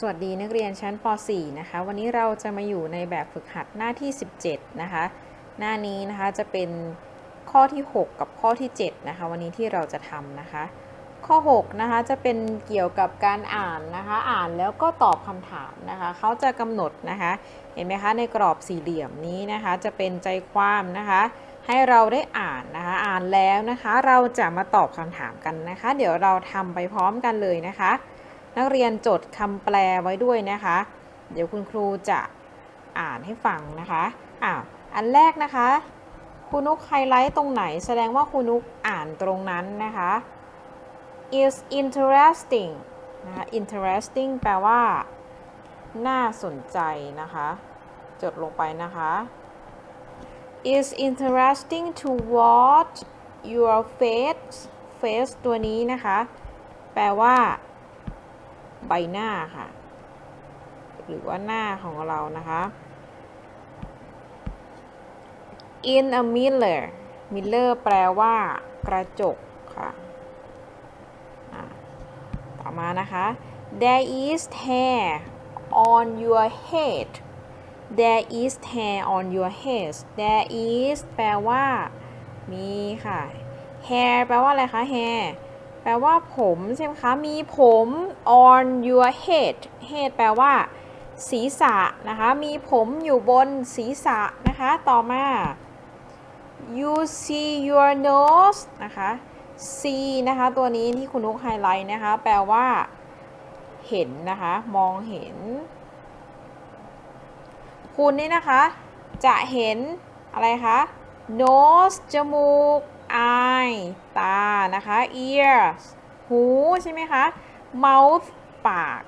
สวัสดีนักเรียนชั้นป .4 นะคะ วันนี้เราจะมาอยู่ในแบบฝึกหัดหน้าที่ 17 นะคะ หน้านี้นะคะจะเป็นข้อที่ 6 กับข้อที่ 7 นะคะ วันนี้ที่เราจะทำนะคะ ข้อ 6 นะคะจะเป็นเกี่ยวกับการอ่านนะคะ อ่านแล้วก็ตอบคำถามนะคะเขาจะกำหนดนะคะ เห็นไหมคะในกรอบสี่เหลี่ยมนี้นะคะ จะเป็นใจความนะคะ ให้เราได้อ่านนะคะ อ่านแล้วนะคะ เราจะมาตอบคำถามกันนะคะ เดี๋ยวเราทำไปพร้อมกันเลยนะคะ นักเรียนจดคำแปลไว้ด้วยนะคะ เดี๋ยวคุณครูจะอ่านให้ฟังนะคะอ้าวอันแรกนะคะคุณนุกไฮไลท์ตรงไหน แสดงว่าคุณนุกอ่านตรงนั้นนะคะ is interesting นะคะ interesting แปลว่า น่าสนใจนะคะ จดลงไปนะคะ is interesting to watch your face face ตัวนี้นะคะ แปลว่า ใบหน้าค่ะ หรือว่าหน้าของเรานะคะ in a mirror mirror แปลว่ากระจกค่ะต่อมานะคะ there is hair on your head there is hair on your head there is แปลว่า มีค่ะ hair แปลว่าอะไรคะ hair แปลว่าผมใช่ไหมคะ มีผม on your head head แปลว่า ศีรษะนะคะ มีผมอยู่บนศีรษะนะคะ ต่อมา you see your nose นะคะ see นะคะ ตัวนี้ที่คุณนุกไฮไลท์นะคะ แปลว่า เห็นนะคะ มองเห็น คุณนี่นะคะ จะเห็นอะไรคะ nose จมูก eye ตา นะคะ ears หู ใช่ไหมคะ mouth ปาก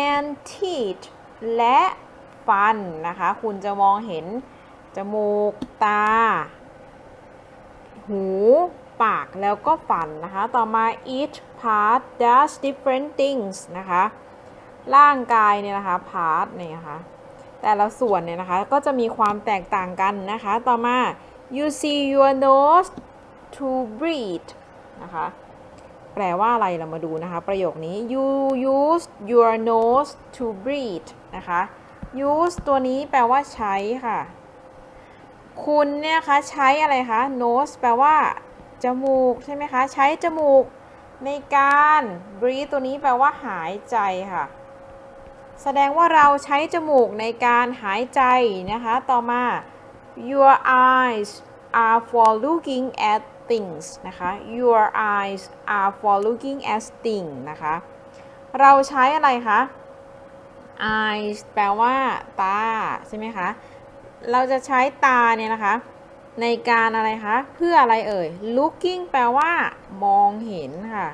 and teeth และฟัน นะคะ คุณจะมองเห็น จมูก ตา หู ปาก แล้วก็ฟัน นะคะ ต่อมา each part does different things นะคะ ร่างกายเนี่ยนะคะ part เนี่ยนะคะ แต่ละส่วนเนี่ยนะคะ ก็จะมีความแตกต่างกันนะคะ ต่อมา you see your nose to breathe นะคะ แปลว่าอะไรเรามาดูนะคะ ประโยคนี้ you use your nose to breathe นะคะ use ตัวนี้แปลว่าใช้ค่ะ คุณเนี่ยคะใช้อะไรคะ nose แปลว่าจมูกใช่ไหมคะ ใช้จมูกในการ breathe ตัวนี้แปลว่าหายใจค่ะ แสดงว่าเราใช้จมูกในการหายใจนะคะ ต่อมา your eyes are for looking at things นะคะ your eyes are for looking at things นะคะ เราใช้อะไรคะ eyes แปลว่าตา ใช่ไหมคะ เราจะใช้ตาเนี่ยนะคะ ในการอะไรคะ เพื่ออะไรเอ่ย looking แปลว่า มองเห็นค่ะ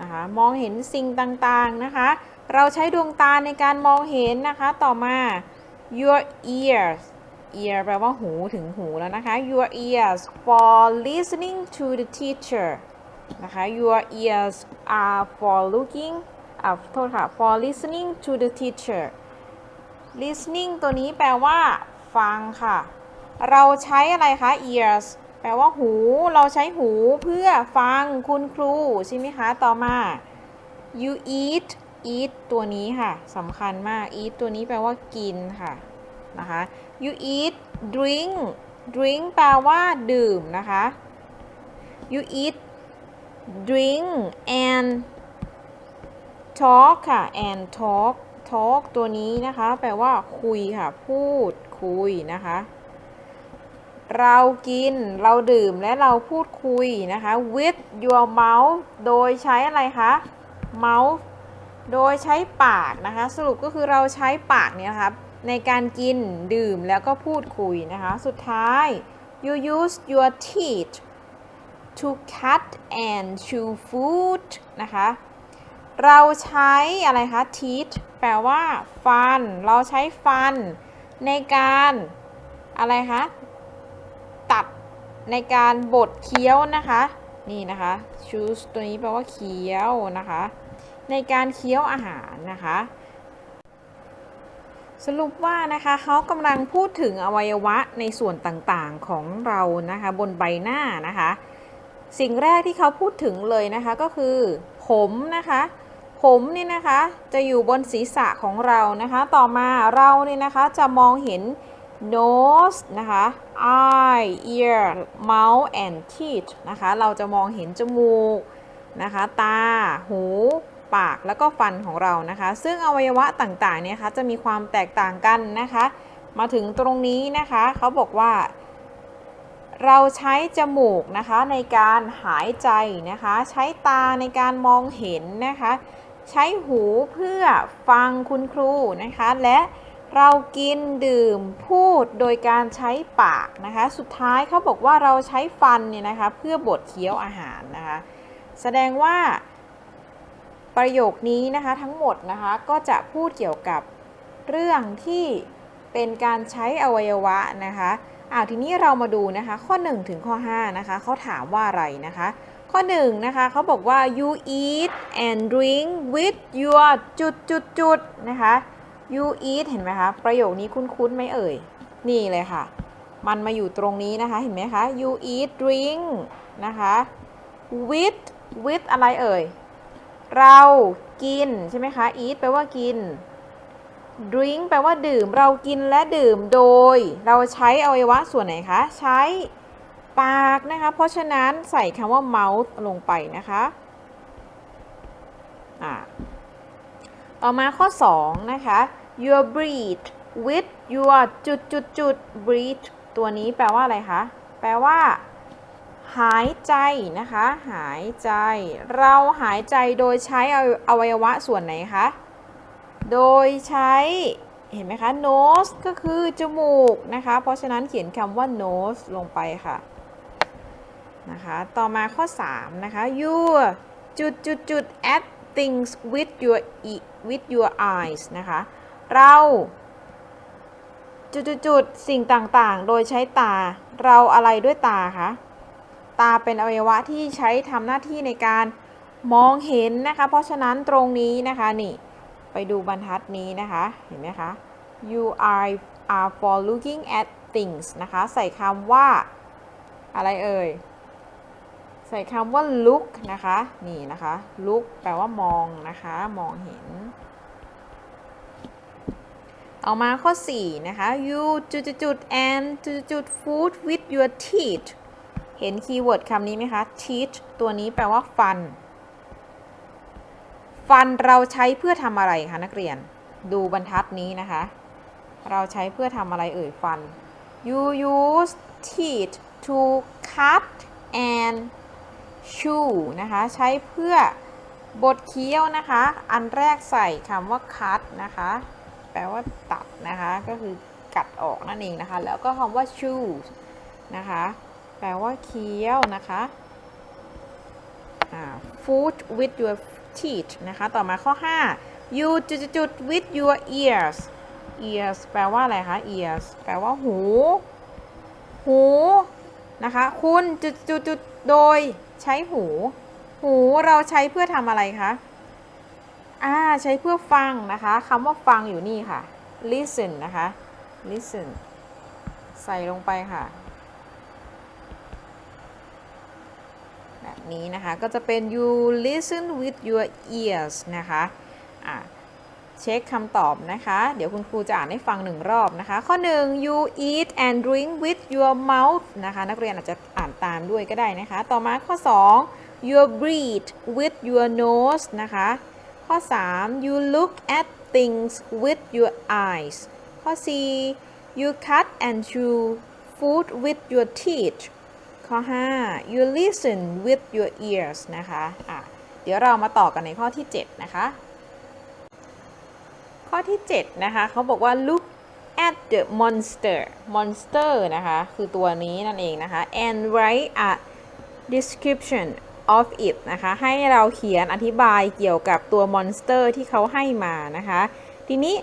นะคะมองเห็นสิ่งต่างๆนะคะ เราใช้ดวงตาในการมองเห็นนะคะ ต่อมา your ears ear แปลว่าหูถึงหูแล้วนะคะ your ears for listening to the teacher นะคะ your ears are for looking อ่าโทษค่ะ for listening to the teacher listening ตัวนี้แปลว่าฟังค่ะ เราใช้อะไรคะ ears แปลว่าหู เราใช้หูเพื่อฟังคุณครู ใช่ไหมคะ ต่อมา you eat eat ตัวนี้ค่ะสำคัญมาก eat ตัวนี้แปลว่ากินค่ะ นะคะ you eat drink drink แปลว่าดื่มนะคะ you eat drink and talk ค่ะ and talk talk ตัวนี้นะคะ แปลว่าคุยค่ะ พูดคุยนะคะ เรากิน เราดื่มและเราพูดคุยนะคะ with your mouth โดยใช้อะไรคะ mouth โดยใช้ปากนะคะ สรุปก็คือเราใช้ปากเนี่ยนะครับ ในการกินดื่มแล้วก็พูดคุยนะคะ สุดท้าย you use your teeth to cut and chew food นะคะ เราใช้อะไรคะ teeth แปลว่า ฟัน เราใช้ฟัน ในการอะไรคะ ตัดในการบดเคี้ยวนะคะ นี่นะคะ choose ตัวนี้แปลว่าเคี้ยวนะคะ ในการเคี้ยวอาหารนะคะ สรุปว่านะคะเขากำลังพูดถึงอวัยวะในส่วนต่างๆของเรานะคะบนใบหน้านะคะ สิ่งแรกที่เขาพูดถึงเลยนะคะก็คือผมนะคะ ผมนี่นะคะจะอยู่บนศีรษะของเรานะคะ ต่อมาเราเนี่ยนะคะจะมองเห็น nose นะคะ eye ear mouth and teeth นะคะ เราจะมองเห็นจมูกนะคะ ตา หู ปากแล้วก็ฟันของเรานะคะ ซึ่งอวัยวะต่างๆเนี่ยคะจะมีความแตกต่างกันนะคะ มาถึงตรงนี้นะคะเขาบอกว่า เราใช้จมูกนะคะในการหายใจนะคะ ใช้ตาในการมองเห็นนะคะ ใช้หูเพื่อฟังคุณครูนะคะ และเรากินดื่มพูดโดยการใช้ปากนะคะ สุดท้ายเขาบอกว่าเราใช้ฟันเนี่ยนะคะ เพื่อบดเคี้ยวอาหารนะคะ แสดงว่า ประโยคนี้นะคะทั้งหมดนะคะก็จะพูดเกี่ยวกับเรื่องที่เป็นการใช้อวัยวะนะคะอ่าทีนี้เรามาดูนะคะข้อ 1 ถึงข้อ5นะคะเขาถามว่าอะไรนะคะข้อ1นะคะเขาบอกว่า you eat and drink with your จุดจุดจุดนะคะ you eat เห็นไหมคะ ประโยคนี้คุ้นๆไหมเอ่ย นี่เลยค่ะ มันมาอยู่ตรงนี้นะคะ เห็นไหมคะ you eat drink นะคะ with with อะไรเอ่ย เรากินใช่ไหมคะ eat แปลว่ากิน drink แปลว่าดื่ม เรากินและดื่มโดย เราใช้อวัยวะส่วนไหนคะ ใช้ปากนะคะ เพราะฉะนั้นใส่คำว่า mouth ลงไปนะคะอ่าต่อมาข้อ 2 นะคะ your breathe with your จุดจุดจุด breathe ตัวนี้แปลว่าอะไรคะ แปลว่า หายใจนะคะ หายใจ เราหายใจโดยใช้อวัยวะส่วนไหนคะ โดยใช้เห็นไหมคะ nose ก็คือจมูกนะคะ เพราะฉะนั้นเขียนคำว่า nose ลงไปค่ะนะคะ ต่อมาข้อ 3 นะคะ you จุดจุดจุด at things with your with your eyes นะคะ เราจุดจุดจุดสิ่งต่างๆ โดยใช้ตา เราอะไรด้วยตาคะ ตาเป็นอวัยวะที่ใช้ทำหน้าที่ในการมองเห็นนะคะ เพราะฉะนั้นตรงนี้นะคะนี่ไปดูบรรทัดนี้นะคะ เห็นไหมคะ you are are for looking at things นะคะ ใส่คำว่าอะไรเอ่ย ใส่คำว่า look นะคะ นี่นะคะ look แปลว่ามองนะคะ มองเห็น เอามาข้อ 4 นะคะ you จุดจุด and จุดจุด food with your teeth เห็นคีย์เวิร์ดคำนี้ไหมคะ teeth ตัวนี้แปลว่าฟัน ฟันเราใช้เพื่อทำอะไรคะนักเรียน ดูบรรทัดนี้นะคะ เราใช้เพื่อทำอะไรเอ่ยฟัน you use teeth to cut and chew นะคะ ใช้เพื่อบดเคี้ยวนะคะ อันแรกใส่คำว่า cut นะคะ แปลว่าตัดนะคะ ก็คือกัดออกนั่นเองนะคะ แล้วก็คำว่า chew นะคะ แปลว่าเคี้ยวนะคะ food with your teeth นะคะ ต่อมาข้อ 5 you จุดจุด with your ears ears แปลว่าอะไรคะ ears แปลว่าหู หู นะคะ คุณจุดจุดจุดโดยใช้หู หูเราใช้เพื่อทำอะไรคะ อ่า ใช้เพื่อฟังนะคะคำว่าฟังอยู่นี่ค่ะ listen นะคะ listen ใส่ลงไปค่ะ แบบ นี้นะคะ ก็จะเป็น you listen with your ears นะคะะเช็คคำตอบนะคะ เดี๋ยวคุณครูจะอ่านให้ฟังหนึ่งรอบนะคะ ข้อ 1 you eat and drink with your mouth นะคะ นักเรียนอาจจะอ่านตามด้วยก็ได้นะคะ ต่อมาข้อ 2 you breathe with your nose นะคะ ข้อ 3 you look at things with your eyes ข้อ 4 you cut and chew food with your teeth ข้อ 5 you listen with your ears นะคะะเดี๋ยวเรามาต่อกันในข้อที่ 7 นะคะ ข้อที่ 7 นะคะเขาบอกว่า look at the monster monster นะคะ คือตัวนี้นั่นเองนะคะ and write a description of it นะคะ ให้เราเขียนอธิบายเกี่ยวกับตัว monster ที่เขาให้มานะคะ ทีนี้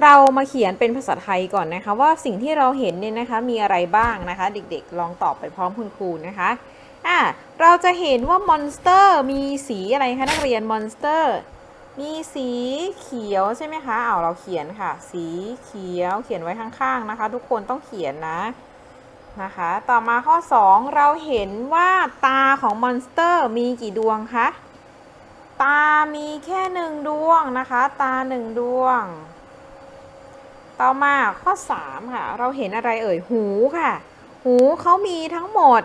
เรามาเขียนเป็นภาษาไทยก่อนนะคะว่าสิ่งที่เราเห็นเนี่ยนะคะมีอะไรบ้างนะคะ เด็กๆ ลองตอบไปพร้อมคุณครูนะคะอะเราจะเห็นว่ามอนสเตอร์มีสีอะไรคะนักเรียนมอนสเตอร์มีสีเขียวใช่ไหมคะเอาเราเขียนค่ะ สีเขียวเขียนไว้ข้างๆนะคะ ทุกคนต้องเขียนนะนะคะ ต่อมาข้อ 2 เราเห็นว่าตาของมอนสเตอร์มีกี่ดวงคะตามีแค่หนึ่งดวงนะคะ ตาหนึ่งดวง ต่อมาข้อ 3 ค่ะ เราเห็นอะไรเอ่ย หูค่ะ หูเขามีทั้งหมด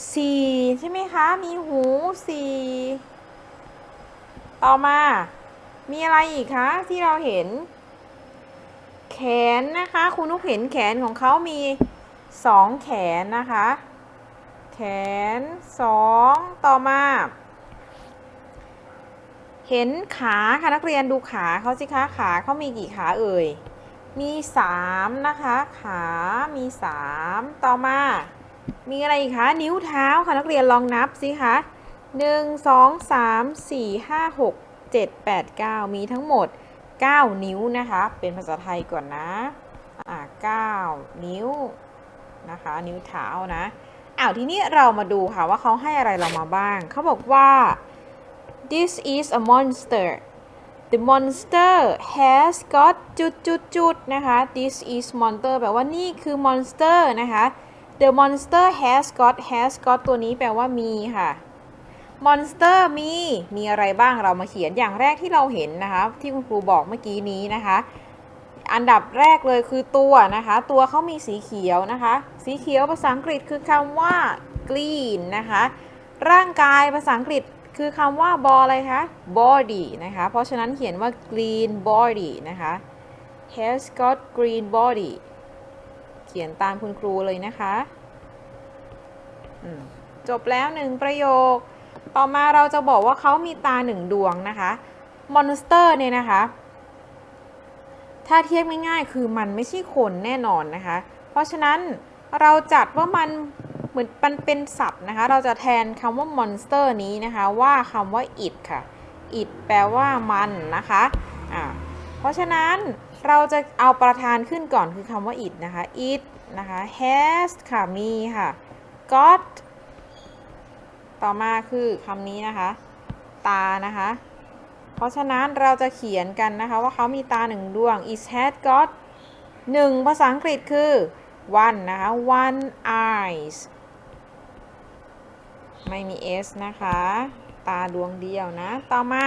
4 ใช่ไหมคะ มีหู 4 ต่อมา มีอะไรอีกคะ ที่เราเห็น แขนนะคะ คุณนุกเห็นแขนของเขามี 2 แขนนะคะ แขน 2 ต่อมาเห็นขาค่ะนักเรียนดูขาเขาสิคะขาเขามีกี่ขาเอ่ย มี 3 นะคะ ขา มี 3 ต่อมา มีอะไรอีกคะ นิ้วเท้าค่ะ นักเรียนลองนับสิคะ 1 2 3 4 5 6 7 8 9 มีทั้งหมด 9 นิ้วนะคะ เป็นภาษาไทยก่อนนะ อ่า9นิ้วนะคะ นิ้วเท้านะอ้าวทีนี้เรามาดูค่ะว่าเขาให้อะไรเรามาบ้าง เขาบอกว่า this is a monster the monster has got จุดจุดจุดนะคะ this is monster แปลว่านี่คือ monster นะคะ the monster has got has got ตัวนี้แปลว่ามีค่ะ monster มี มีอะไรบ้างเรามาเขียนอย่างแรกที่เราเห็นนะคะ ที่คุณครูบอกเมื่อกี้นี้นะคะ อันดับแรกเลยคือตัวนะคะ ตัวเขามีสีเขียวนะคะ สีเขียวภาษาอังกฤษคือคำว่า green นะคะ ร่างกายภาษาอังกฤษ คือคำว่า b o อะไรคะ body นะคะ เพราะฉะนั้นเขียนว่า green body นะคะ has got green body เขียนตามคุณครูเลยนะคะจบแล้วหนึ่งประโยค ต่อมาเราจะบอกว่าเขามีตาหนึ่งดวงนะคะ monster เนี่ยนะคะ ถ้าเทียบง่ายๆ คือมันไม่ใช่คนแน่นอนนะคะ เพราะฉะนั้นเราจัดว่ามัน เหมือนมันเป็นศัพท์นะคะ เราจะแทนคำว่า monster นี้นะคะ ว่าคำว่า it ค่ะ it แปลว่ามันนะคะอ่าเพราะฉะนั้นเราจะเอาประธานขึ้นก่อนคือคำว่า it นะคะ it นะคะ has ค่ะมีค่ะ got ต่อมาคือคำนี้นะคะ ตานะคะ เพราะฉะนั้นเราจะเขียนกันนะคะว่าเขามีตาหนึ่งดวง is had got หนึ่งภาษาอังกฤษคือ one นะคะ one eyes ไม่มี s นะคะ ตาดวงเดียวนะ ต่อมา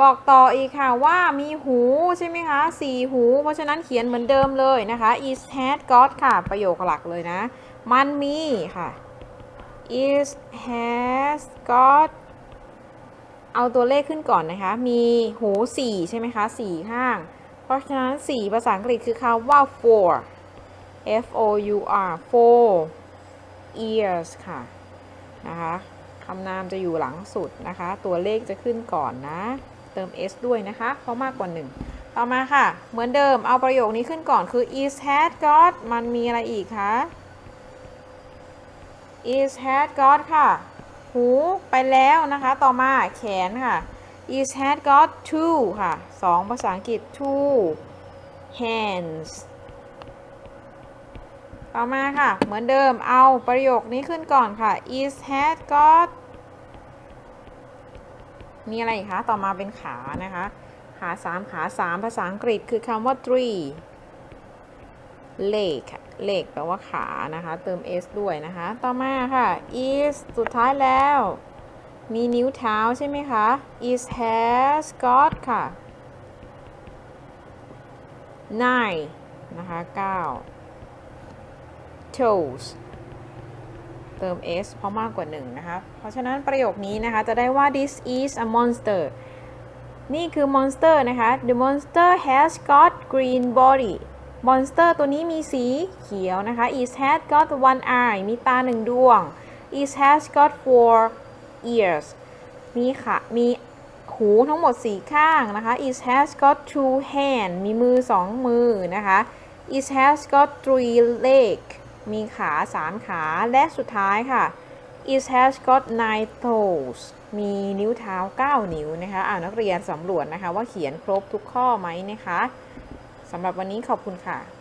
บอกต่ออีกค่ะว่ามีหูใช่ไหมคะสี่หู เพราะฉะนั้นเขียนเหมือนเดิมเลยนะคะ is had got ค่ะ ประโยคหลักเลยนะ มันมีค่ะ is has got เอาตัวเลขขึ้นก่อนนะคะ มีหู4ใช่ไหมคะ4ข้าง เพราะฉะนั้น4ภาษาอังกฤษคือคำว่า four f o u r four ears ค่ะ นะคะคำนามจะอยู่หลังสุดนะคะ ตัวเลขจะขึ้นก่อนนะ เติม s ด้วยนะคะ เพราะมากกว่า 1 ต่อมาค่ะ เหมือนเดิมเอาประโยคนี้ขึ้นก่อนคือ is had got มันมีอะไรอีกคะ is had got ค่ะ หูไปแล้วนะคะ ต่อมาแขนค่ะ is had got two ค่ะสองภาษาอังกฤษ two hands ต่อมาค่ะ เหมือนเดิมเอาประโยคนี้ขึ้นก่อนค่ะ is had got มีอะไรอีกคะ ต่อมาเป็นขานะคะ ขาสามขาสามภาษาอังกฤษคือคำว่า three leg leg แปลว่าขานะคะ เติม s ด้วยนะคะ ต่อมาค่ะ is สุดท้ายแล้ว มีนิ้วเท้าใช่ไหมคะ is has got ค่ะ nine นะคะ9 toes เติม s เพราะมากกว่า1นะคะ เพราะฉะนั้นประโยคนี้นะคะ จะได้ว่า this is a monster นี่คือ monster นะคะ the monster has got green body monster ตัวนี้มีสีเขียวนะคะ it has got one eye มีตาหนึ่งดวง it has got four ears มีขามีหูทั้งหมดสี่ข้างนะคะ it has got two hands มีมือสองมือนะคะ it has got three legs มีขาสามขาและสุดท้ายค่ะ it has got nine toes มีนิ้วเท้า 9 นิ้วนะคะอ่านักเรียนสำรวจนะคะว่าเขียนครบทุกข้อไหมนะคะสำหรับวันนี้ขอบคุณค่ะ